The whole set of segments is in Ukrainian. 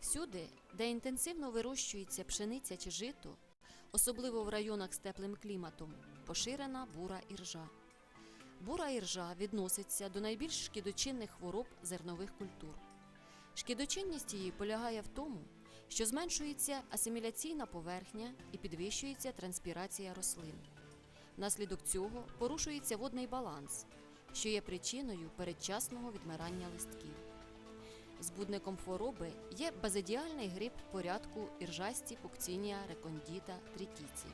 Всюди, де інтенсивно вирощується пшениця чи жито, особливо в районах з теплим кліматом, поширена бура іржа. Бура іржа відноситься до найбільш шкідочинних хвороб зернових культур. Шкідочинність її полягає в тому, що зменшується асиміляційна поверхня і підвищується транспірація рослин. Внаслідок цього порушується водний баланс, що є причиною передчасного відмирання листків. Збудником хвороби є базидіальний гриб порядку іржасті пукцінія рекондіта трітіці.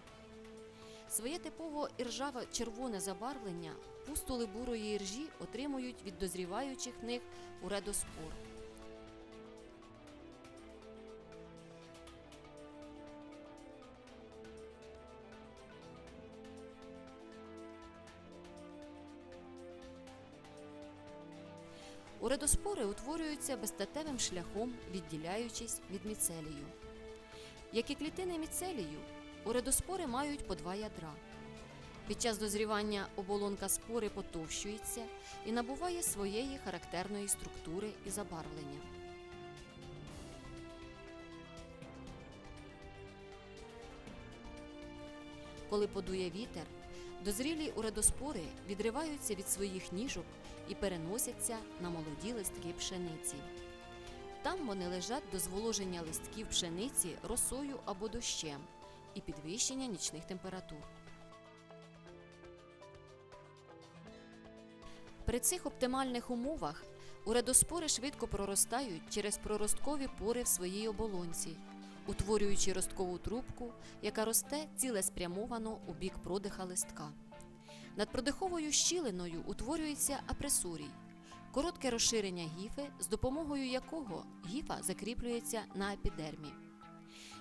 Своє типово іржаво-червоне забарвлення пустули бурої іржі отримують від дозріваючих них уредоспор. Уредоспори утворюються безстатевим шляхом, відділяючись від міцелію. Як і клітини міцелію, уредоспори мають по два ядра. Під час дозрівання оболонка спори потовщується і набуває своєї характерної структури і забарвлення. Коли подує вітер, дозрілі уредоспори відриваються від своїх ніжок і переносяться на молоді листки пшениці. Там вони лежать до зволоження листків пшениці росою або дощем і підвищення нічних температур. При цих оптимальних умовах уредоспори швидко проростають через проросткові пори в своїй оболонці, утворюючи росткову трубку, яка росте цілеспрямовано у бік продиха листка. Над продиховою щілиною утворюється апресурій коротке розширення гіфи, з допомогою якого гіфа закріплюється на епідермі.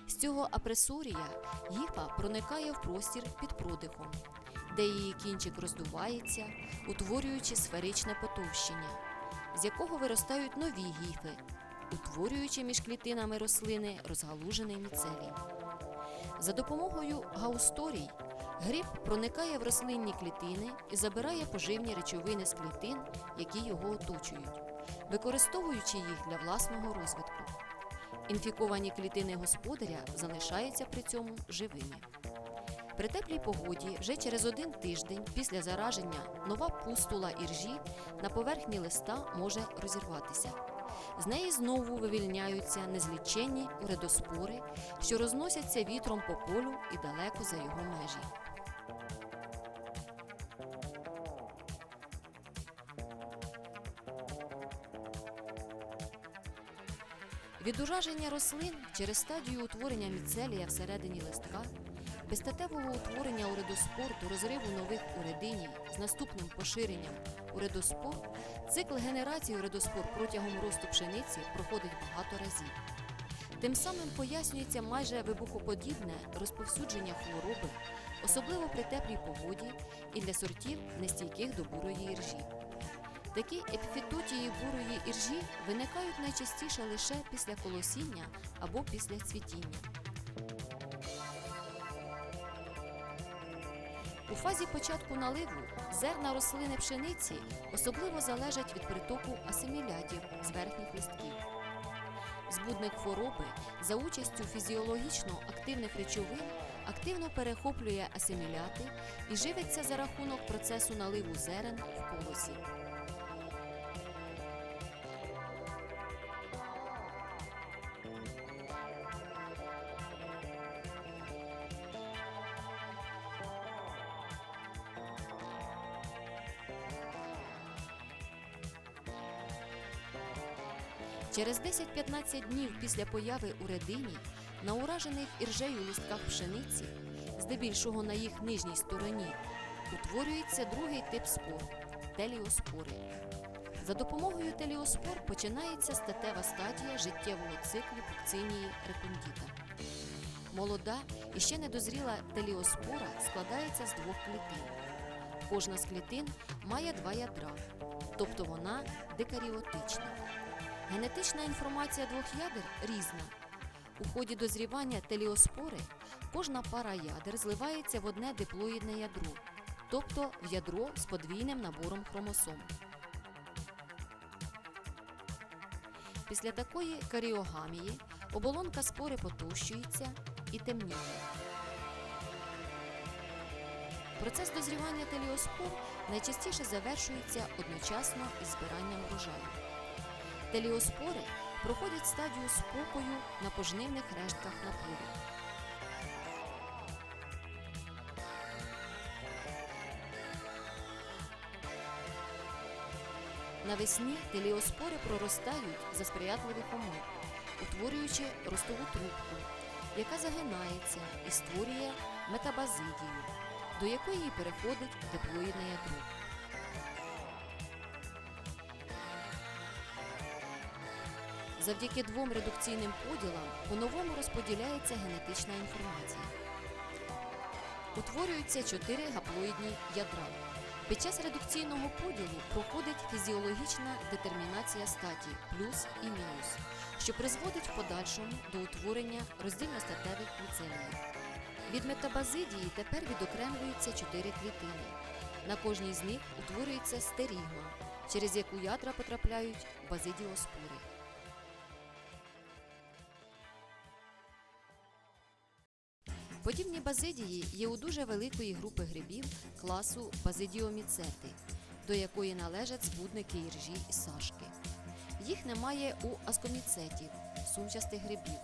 З цього апресурія гіфа проникає в простір під продихом, де її кінчик роздувається, утворюючи сферичне потовщення, з якого виростають нові гіфи, утворюючи між клітинами рослини розгалужений міцелій. За допомогою гаусторій гриб проникає в рослинні клітини і забирає поживні речовини з клітин, які його оточують, використовуючи їх для власного розвитку. Інфіковані клітини господаря залишаються при цьому живими. При теплій погоді вже через один тиждень після зараження нова пустула іржі на поверхні листа може розірватися. З неї знову вивільняються незліченні уредоспори, що розносяться вітром по полю і далеко за його межі. Від ураження рослин через стадію утворення міцелія всередині листка, безстатевого утворення уредоспор до розриву нових урединій з наступним поширенням уредоспор, цикл генерації уредоспор протягом росту пшениці проходить багато разів. Тим самим пояснюється майже вибухоподібне розповсюдження хвороби, особливо при теплій погоді і для сортів нестійких до бурої іржі. Такі епіфітотії бурої іржі виникають найчастіше лише після колосіння або після цвітіння. У фазі початку наливу зерна рослини пшениці особливо залежать від притоку асимілятів з верхніх листків. Збудник хвороби за участю фізіологічно активних речовин активно перехоплює асиміляти і живиться за рахунок процесу наливу зерен в колосі. Через 10-15 днів після появи у редині на уражених іржею листках пшениці, здебільшого на їх нижній стороні, утворюється другий тип спор теліоспори. За допомогою теліоспор починається статева стадія життєвого циклу пукцинії рекондіта. Молода і ще недозріла теліоспора складається з двох клітин. Кожна з клітин має два ядра, тобто вона дикаріотична. Генетична інформація двох ядер різна. У ході дозрівання теліоспори кожна пара ядер зливається в одне диплоїдне ядро, тобто в ядро з подвійним набором хромосом. Після такої каріогамії оболонка спори потовщується і темніє. Процес дозрівання теліоспор найчастіше завершується одночасно із збиранням врожаю. Теліоспори проходять стадію спокою на пожнивних рештках напливу. Навесні теліоспори проростають за сприятливих умов, утворюючи ростову трубку, яка загинається і створює метабазидію, до якої переходить диплоїдне ядро. Завдяки двом редукційним поділам по-новому розподіляється генетична інформація. Утворюються чотири гаплоїдні ядра. Під час редукційного поділу проходить фізіологічна детермінація статі плюс і мінус, що призводить в подальшому до утворення роздільностатевих міцеліїв. Від метабазидії тепер відокремлюються чотири клітини. На кожній з них утворюється стерігма, через яку ядра потрапляють в базидіоспори. Подібні базидії є у дуже великої групи грибів класу базидіоміцети, до якої належать збудники іржі і сашки. Їх немає у аскоміцетів, сумчастих грибів.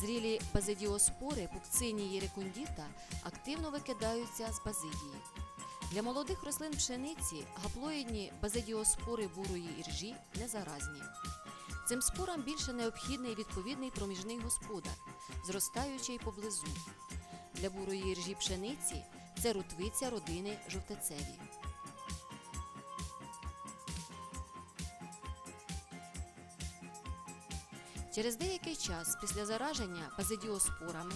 Зрілі базидіоспори пукцинії рекундіта активно викидаються з базидії. Для молодих рослин пшениці гаплоїдні базидіоспори бурої іржі не заразні. Цим спорам більше необхідний відповідний проміжний господар, зростаючий поблизу. Для бурої іржі пшениці це рутвиця родини жовтецеві. Через деякий час після зараження базидіоспорами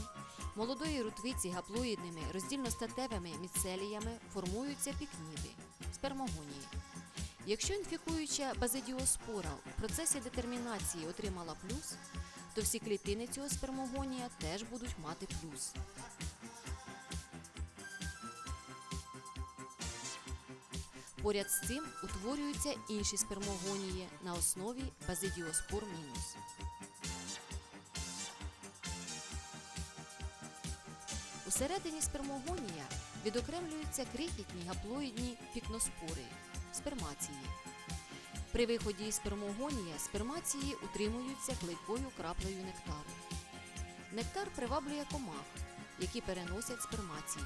молодої рутвиці гаплоїдними роздільностатевими міцеліями формуються пікніди спермогонії. Якщо інфікуюча базидіоспора в процесі детермінації отримала плюс, то всі клітини цього спермогонія теж будуть мати плюс. Поряд з цим утворюються інші спермогонії на основі базидіоспор мінус. Усередині спермогонія відокремлюються крихітні гаплоїдні пікноспори спермації. При виході із спермогонія спермації утримуються клейкою краплею нектару. Нектар приваблює комах, які переносять спермації.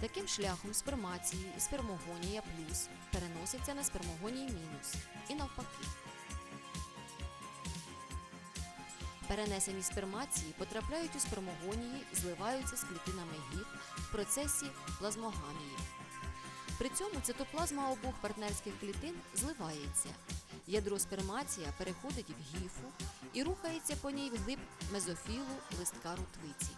Таким шляхом спермації і спермогонія плюс переносяться на спермогонії мінус і навпаки. Перенесені спермації потрапляють у спермогонії зливаються з клітинами гіф в процесі плазмогамії. При цьому цитоплазма обох партнерських клітин зливається. Ядро спермація переходить в гіфу і рухається по ній вглиб мезофілу листка рутвиці.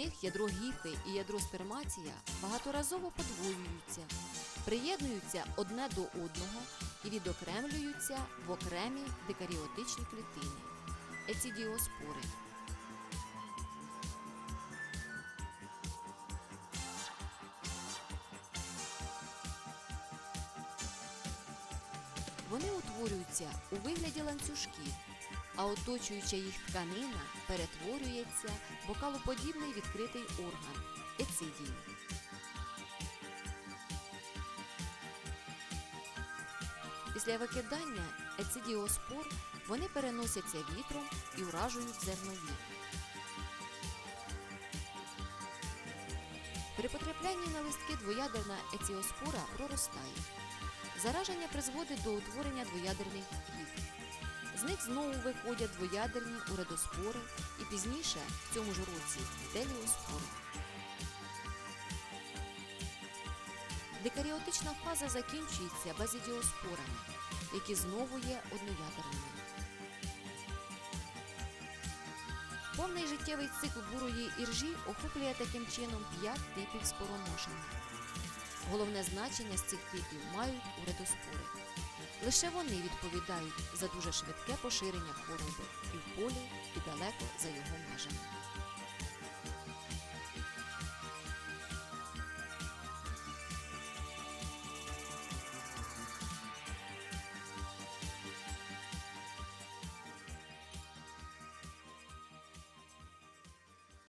Них ядро гіфи і ядро спермація багаторазово подвоюються, приєднуються одне до одного і відокремлюються в окремі дикаріотичні клітини ецідіоспори. Вони утворюються у вигляді ланцюжків, а оточуюча їх тканина перетворюється в бокалоподібний відкритий орган ецидію. Після викидання ецидіоспор вони переносяться вітром і уражують зернові. При потраплянні на листки двоядерна еціоспора проростає. Зараження призводить до утворення двоядерних гіф. З них знову виходять двоядерні уредоспори і пізніше, в цьому ж році, теліоспори. Дикаріотична фаза закінчується базидіоспорами, які знову є одноядерними. Повний життєвий цикл бурої іржі охоплює таким чином 5 типів спороношення. Головне значення з цих типів мають уредоспори. Лише вони відповідають за дуже швидке поширення хвороби і в полі, і далеко за його межами.